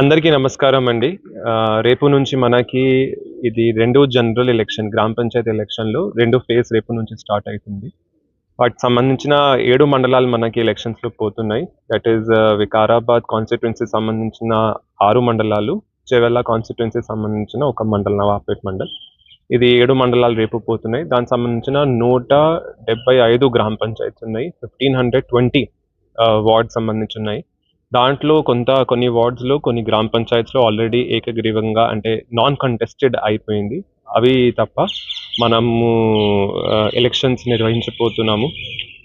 అందరికీ నమస్కారం అండి. రేపు నుంచి మనకి ఇది రెండో జనరల్ ఎలక్షన్ గ్రామ పంచాయతీ ఎలక్షన్లో రెండో ఫేజ్ రేపు నుంచి స్టార్ట్ అవుతుంది. వాటికి సంబంధించిన ఏడు మండలాలు మనకి ఎలక్షన్స్లో లో పోతున్నాయి దట్ ఈస్ వికారాబాద్ కాన్స్టిట్యున్సీ సంబంధించిన ఆరు మండలాలు చెవెల్లా కాన్స్టిట్యున్సీ సంబంధించిన ఒక మండలం నవాపేట్ మండల్. ఇది ఏడు మండలాలు రేపు పోతున్నాయి. దానికి సంబంధించిన నూట డెబ్బై ఐదు గ్రామ పంచాయతీలు ఉన్నాయి. ఫిఫ్టీన్ హండ్రెడ్ ట్వంటీ వార్డ్ సంబంధించి ఉన్నాయి. దాంట్లో కొంత కొన్ని వార్డ్స్లో కొన్ని గ్రామ పంచాయత్స్లో ఆల్రెడీ ఏకగ్రీవంగా అంటే నాన్ కంటెస్టెడ్ అయిపోయింది. అవి తప్ప మనము ఎలక్షన్స్ నిర్వహించబోతున్నాము.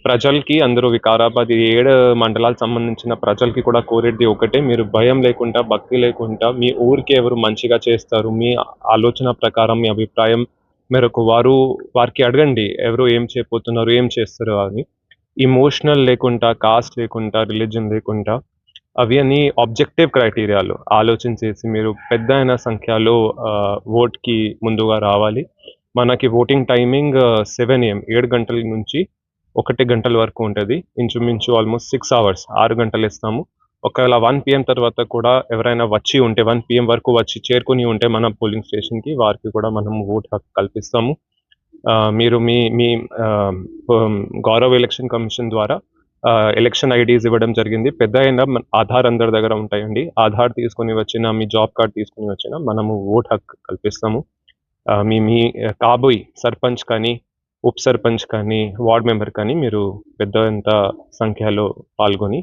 ప్రజలకి అందరూ వికారాబాద్ ఈ ఏడు మండలాలకు సంబంధించిన ప్రజలకి కూడా కోరేది ఒకటే మీరు భయం లేకుండా భక్తి లేకుండా మీ ఊరికి ఎవరు మంచిగా చేస్తారు మీ ఆలోచన ప్రకారం మీ అభిప్రాయం మేరకు వారు వారికి అడగండి ఎవరు ఏం చేయబోతున్నారు ఏం చేస్తారు అని. ఇమోషనల్ లేకుండా కాస్ట్ లేకుండా రిలీజన్ లేకుండా అవి అన్ని ఆబ్జెక్టివ్ క్రైటీరియాలు ఆలోచన చేసి మీరు పెద్ద అయిన సంఖ్యలో ఓట్కి ముందుగా రావాలి. మనకి ఓటింగ్ టైమింగ్ సెవెన్ ఏఎం ఏడు గంటల నుంచి ఒకటి గంటల వరకు ఉంటుంది. ఇంచుమించు ఆల్మోస్ట్ సిక్స్ అవర్స్ ఆరు గంటలు ఇస్తాము ఒకవేళ వన్ పిఎం తర్వాత కూడా ఎవరైనా వచ్చి ఉంటే వన్ పిఎం వరకు వచ్చి చేరుకుని ఉంటే మన పోలింగ్ స్టేషన్కి వారికి కూడా మనం ఓట్ హక్కు కల్పిస్తాము. మీరు మీ మీ గౌరవ ఎలక్షన్ కమిషన్ ద్వారా ఎలక్షన్ ఐడీస్ ఇవ్వడం జరిగింది. పెద్ద అయిన మన ఆధార్ అందరి దగ్గర ఉంటాయండి. ఆధార్ తీసుకొని వచ్చిన మీ జాబ్ కార్డ్ తీసుకొని వచ్చిన మనము ఓట్ హక్కు కల్పిస్తాము. మీ మీ కాబోయ్ సర్పంచ్ కానీ ఉప సర్పంచ్ కానీ వార్డ్ మెంబర్ కానీ మీరు పెద్ద ఎంత సంఖ్యలో పాల్గొని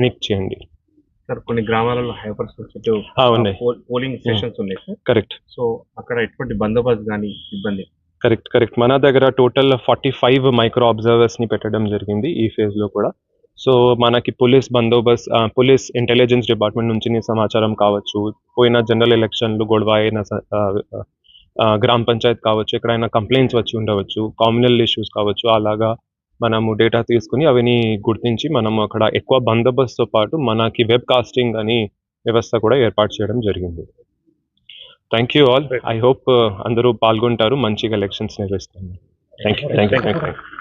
ఎనిక్ చేయండి. సార్ కొన్ని గ్రామాలలో హైపర్ సెన్సిటివ్ పోలింగ్ స్టేషన్స్ ఉన్నాయి సార్. కరెక్ట్. సో అక్కడ ఎటువంటి బందోబస్తు కానీ ఇబ్బంది కరెక్ట్ కరెక్ట్. మన దగ్గర టోటల్ ఫార్టీ ఫైవ్ మైక్రో అబ్జర్వర్స్ని పెట్టడం జరిగింది ఈ ఫేజ్లో కూడా. సో మనకి పోలీస్ బందోబస్త్ ఆ, పోలీస్ ఇంటెలిజెన్స్ డిపార్ట్మెంట్ నుంచి సమాచారం కావచ్చు. పోయిన జనరల్ ఎలక్షన్లు గొడవ అయిన గ్రామ పంచాయత్ కావచ్చు ఎక్కడైనా కంప్లైంట్స్ వచ్చి ఉండవచ్చు కామ్యూనల్ ఇష్యూస్ కావచ్చు అలాగా మనము డేటా తీసుకుని అవిని గుర్తించి మనం అక్కడ ఎక్కువ బందోబస్తుతో పాటు మనకి వెబ్ కాస్టింగ్ అని వ్యవస్థ కూడా ఏర్పాటు చేయడం జరిగింది. Thank you all I hope అందరూ పాల్గొంటారు. మంచిగా ఎలక్షన్స్ నిర్వహిస్తారు. Thank you thank you